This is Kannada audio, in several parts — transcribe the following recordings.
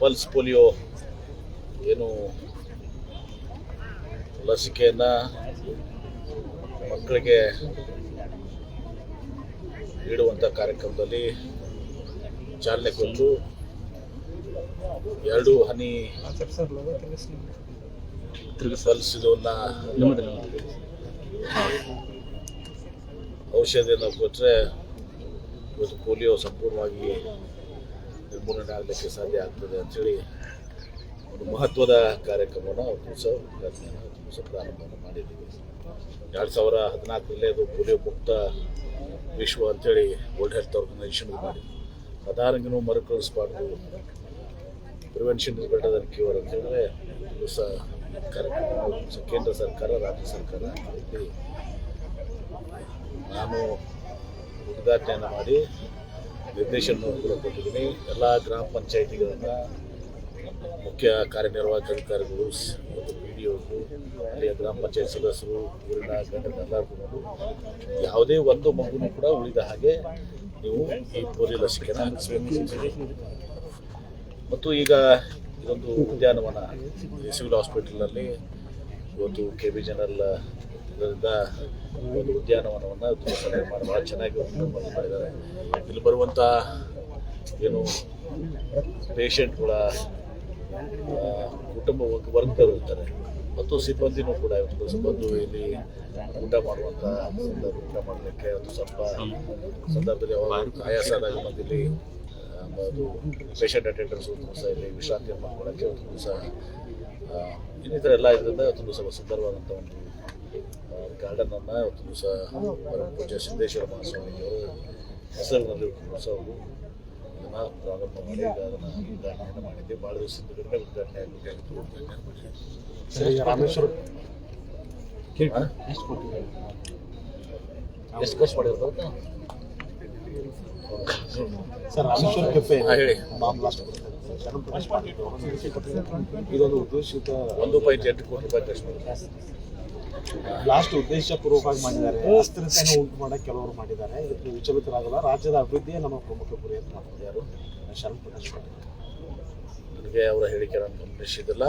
ಪಲ್ಸ್ ಪೋಲಿಯೋ ಏನು ಲಸಿಕೆಯನ್ನು ಮಕ್ಕಳಿಗೆ ನೀಡುವಂಥ ಕಾರ್ಯಕ್ರಮದಲ್ಲಿ ಚಾಲನೆ ಕೊಟ್ಟು ಎರಡು ಹನಿ ಪಲ್ಸ್ ಇದನ್ನು ಔಷಧಿಯನ್ನು ಕೊಟ್ಟರೆ ಇವತ್ತು ಪೋಲಿಯೋ ಸಂಪೂರ್ಣವಾಗಿ ನಿರ್ಮೂಲನೆ ಆಗಲಿಕ್ಕೆ ಸಾಧ್ಯ ಆಗ್ತದೆ ಅಂಥೇಳಿ ಒಂದು ಮಹತ್ವದ ಕಾರ್ಯಕ್ರಮವನ್ನು ದಿವಸ ಉದ್ಘಾಟನೆಯನ್ನು ಸಹ ಪ್ರಾರಂಭವನ್ನು ಮಾಡಿದ್ದೀವಿ. ಎರಡು ಸಾವಿರ ಹದಿನಾಲ್ಕರಲ್ಲೇ ಅದು ಪೋಲಿಯೋ ಮುಕ್ತ ವಿಶ್ವ ಅಂಥೇಳಿ ವರ್ಲ್ಡ್ ಹೆಲ್ತ್ ಆರ್ಗನೈಸೇಷನ್ ಮಾಡಿ ಅದಾರಂಗಿನೂ ಮರುಕಳಿಸಬಾರ್ದು prevention is better than cure ಅಂತ ಸಹ ಕಾರ್ಯಕ್ರಮ ಕೇಂದ್ರ ಸರ್ಕಾರ, ರಾಜ್ಯ ಸರ್ಕಾರ ನಾನು ಉದ್ಘಾಟನೆಯನ್ನು ಮಾಡಿ ನಿರ್ದೇಶನ ಕೂಡ ಕೊಟ್ಟಿದ್ದೀನಿ. ಎಲ್ಲ ಗ್ರಾಮ ಪಂಚಾಯಿತಿಗಳನ್ನು ಮುಖ್ಯ ಕಾರ್ಯನಿರ್ವಾಹಕ ಅಧಿಕಾರಿಗಳು ಮತ್ತು ಪಿ ಡಿ ಒಗಳು ಅಲ್ಲಿಯ ಗ್ರಾಮ ಪಂಚಾಯತ್ ಸದಸ್ಯರು, ಊರಿನ ಯಾವುದೇ ಒಂದು ಮಗುನೂ ಕೂಡ ಉಳಿದ ಹಾಗೆ ನೀವು ಈ ಪೋಲಿಯೋ ಹಾಕಿಸ್ಬೇಕು ಮತ್ತು ಈಗ ಇದೊಂದು ಉದ್ಯಾನವನ ಸಿವಿಲ್ ಹಾಸ್ಪಿಟಲ್ನಲ್ಲಿ ಇವತ್ತು ಕೆ ಬಿ ಜನರಲ್ ಇದರಿಂದ ಒಂದು ಉದ್ಯಾನವನವನ್ನು ತುಂಬ ಮಾಡಿ ಭಾಳ ಚೆನ್ನಾಗಿ ಮಾಡಿದ್ದಾರೆ. ಇಲ್ಲಿ ಬರುವಂಥ ಏನು ಪೇಷಂಟ್ಗಳ ಕುಟುಂಬ ವರ್ಗರು ಇರ್ತಾರೆ ಮತ್ತು ಸಿಬ್ಬಂದಿನೂ ಕೂಡ ಇವತ್ತು ಸಿಬ್ಬಂದಿ ಇಲ್ಲಿ ಊಟ ಮಾಡುವಂಥ ಸಂದರ್ಭ ಊಟ ಮಾಡಲಿಕ್ಕೆ ಒಂದು ಸ್ವಲ್ಪ ಸಂದರ್ಭದಲ್ಲಿ ಯಾವಾಗ ಆಯಾಸ ಆದಾಗ ಬಂದಿಲ್ಲಿ ಅದು ಪೇಷಂಟ್ ಅಟೆಂಡರ್ಸ್ ಸಹ ಇಲ್ಲಿ ವಿಶ್ರಾಂತಿಯನ್ನು ಮಾಡ್ಕೊಳ್ಳೋಕ್ಕೆ ಒಂದು ದಿವಸ ಇನ್ನಿತರ ಎಲ್ಲ ಇದರಿಂದ ಒಂದು ಸ್ವಲ್ಪ ಸುಂದರವಾದಂಥ ಒಂದು ಗಾರ್ಡನನ್ನು ಇವತ್ತು ದಿವಸ ಪೂಜೆ ಸಿದ್ದೇಶ್ವರ ಮಹಾಸ್ವಾಮಿಯು ಹೆಸರಿನಲ್ಲಿ ಸಹ ಅವರು ಅದನ್ನು ಪ್ರಾರಂಭ ಮಾಡಿ ಅದನ್ನು ಉದ್ಘಾಟನೆಯನ್ನು ಮಾಡಿದ್ದೆ ಭಾಳ ದಿವಸದ ಕಡೆ ಉದ್ಘಾಟನೆ ಆಗಬೇಕಾಗಿತ್ತು ರಾಮೇಶ್ವರ? ಎಷ್ಟು ಖರ್ಚು ಮಾಡಿರ್ಬೋದು ಸರ್ ರಾಮೇಶ್ವರ ಕೆಫೆ. ಹೇಳಿ. ಇದೊಂದು ಉದ್ದೇಶಿತ ಒಂದು ಪಾಯಿಂಟ್ ಎಂಟು ಕೋಟಿ ರೂಪಾಯಿ ಖರ್ಚು ಮಾಡಿದ್ದಾರೆ ಬ್ಲಾಸ್ಟ್ ಉದ್ದೇಶಪೂರ್ವಕವಾಗಿ ಮಾಡಿದ್ದಾರೆ. ಅಸ್ಥಿರತೆಯನ್ನು ಉಂಟು ಮಾಡಕ್ಕೆ ಕೆಲವರು ಮಾಡಿದ್ದಾರೆ. ಇದಕ್ಕೆ ವಿಚಲಿತರಾಗಲ್ಲ. ರಾಜ್ಯದ ಅಭಿವೃದ್ಧಿಯೇ ನಮ್ಮ ಪ್ರಮುಖ ಗುರಿ ಅಂತ ಮಾಡ್ತಾರೆ ಯಾರು ಶರಣ್ ಪ್ರಕಾಶ್ ನನಗೆ ಅವರ ಹೇಳಿಕೆ ನಾನು ಗಮನಿಸಿದಿಲ್ಲ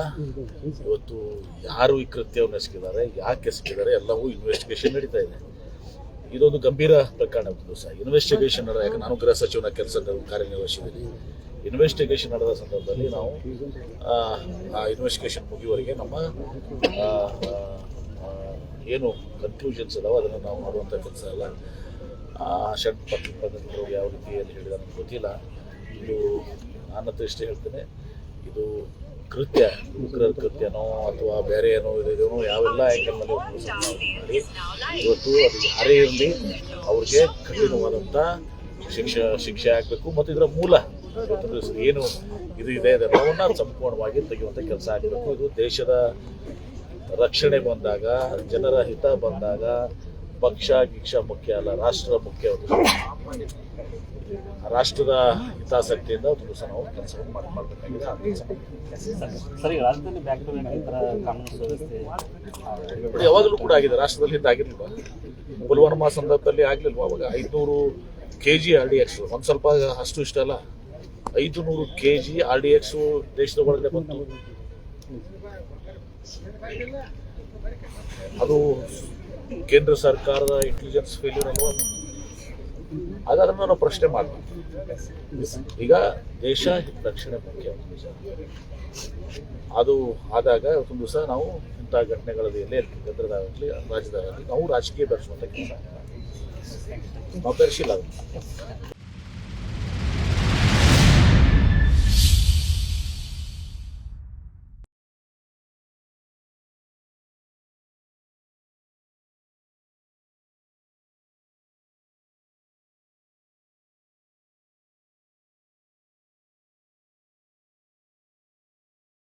ಇವತ್ತು ಯಾರು ಈ ಕೃತ್ಯವನ್ನು ಎಸಗಿದ್ದಾರೆ ಯಾಕೆ ಎಸಗಿದ್ದಾರೆ ಎಲ್ಲವೂ ಇನ್ವೆಸ್ಟಿಗೇಷನ್ ನಡೀತಾ ಇದೆ. ಇದೊಂದು ಗಂಭೀರ ಪ್ರಕರಣ ಸಹ. ಇನ್ವೆಸ್ಟಿಗೇಷನ್ ನಡೆದ ಯಾಕೆ ನಾನು ಗೃಹ ಸಚಿವನ ಕೆಲಸ ಕಾರ್ಯನಿರ್ವಹಿಸಿದ್ದೀನಿ. ಇನ್ವೆಸ್ಟಿಗೇಷನ್ ನಡೆದ ಸಂದರ್ಭದಲ್ಲಿ ನಾವು ಆ, ಇನ್ವೆಸ್ಟಿಗೇಷನ್ ಮುಗಿಯುವವರೆಗೆ ನಮ್ಮ ಏನು ಕನ್ಕ್ಲೂಷನ್ಸ್ ಅದಾವ ಅದನ್ನು ನಾವು ಮಾಡುವಂಥ ಕೆಲಸ ಅಲ್ಲ. ಆ ಷಡ್ ಪತ್ರಗಳು ಯಾವ ರೀತಿಯಲ್ಲಿ ಹೇಳಿದ ನನಗೆ ಗೊತ್ತಿಲ್ಲ. ಇದು ನಾನು ಇಷ್ಟೇ ಹೇಳ್ತೇನೆ, ಇದು ಕೃತ್ಯ, ಉಗ್ರರ ಕೃತ್ಯನೋ ಅಥವಾ ಬೇರೆ ಏನೋ ಇದೇನೋ ಯಾವೆಲ್ಲ ಆ್ಯಂಗಲ್ನಲ್ಲಿ ಮಾಡಿ, ಇವತ್ತು ಅದು ಯಾರೇ ಇರಲಿ ಅವ್ರಿಗೆ ಕಠಿಣವಾದಂಥ ಶಿಕ್ಷೆ ಶಿಕ್ಷೆ ಆಗಬೇಕು ಮತ್ತು ಇದರ ಮೂಲ ಏನು ಇದು ಇದೆ ಅದೆಲ್ಲವನ್ನ ಸಂಪೂರ್ಣವಾಗಿ ತೆಗೆಯುವಂಥ ಕೆಲಸ ಆಗಬೇಕು. ಇದು ದೇಶದ ರಕ್ಷಣೆ ಬಂದಾಗ ಜನರ ಹಿತ ಬಂದಾಗ ಪಕ್ಷ ಗಿಕ್ಷ ಮುಖ್ಯ ಅಲ್ಲ ರಾಷ್ಟ್ರ ಮುಖ್ಯ ರಾಷ್ಟ್ರದ ಹಿತಾಸಕ್ತಿಯಿಂದ ಒಂದು ದಿವಸ ನಾವು ಕೆಲಸವನ್ನು ಮಾಡಿ ಮಾಡಬೇಕಾಗಿದೆ ಕೆಲಸ ಸುವ್ಯವಸ್ಥೆ ಯಾವಾಗಲೂ ಕೂಡ ಆಗಿದೆ ರಾಷ್ಟ್ರದಲ್ಲಿ ಹಿಂದೆ ಆಗಿರ್ಲಿಲ್ವಾ? ಪುಲ್ವಾಮಾ ಸಂದರ್ಭದಲ್ಲಿ ಆಗ್ಲಿಲ್ವಾ? ಅವಾಗ ಐದುನೂರು K G R D X ಒಂದು ಸ್ವಲ್ಪ ಅಷ್ಟು ಇಷ್ಟ ಅಲ್ಲ? ಐದು ನೂರು K G R D X ದೇಶದ ಒಳಗಡೆ ಬಂತು. ಅದು ಕೇಂದ್ರ ಸರ್ಕಾರದ ಇಂಟೆಲಿಜೆನ್ಸ್ ಫೇಲ್ಯೂರ್ ಅಲ್ವಾ ಅದನ್ನು ನಾವು ಪ್ರಶ್ನೆ ಮಾಡಬೇಕು. ಈಗ ದೇಶ ರಕ್ಷಣೆ ಮುಖ್ಯ. ಅದು ಆದಾಗ ಒಂದು ದಿವಸ ನಾವು ಇಂಥ ಘಟನೆಗಳಲ್ಲಿ ಎಲ್ಲೇ ಕೇಂದ್ರದಾಗಲಿ ರಾಜ್ಯದಾಗಲಿ, ನಾವು ರಾಜಕೀಯ ಬೆರೆಸುವಂಥ ಕೆಲಸ. ನಾವು ಬೆರೆಸಿಲ್ಲ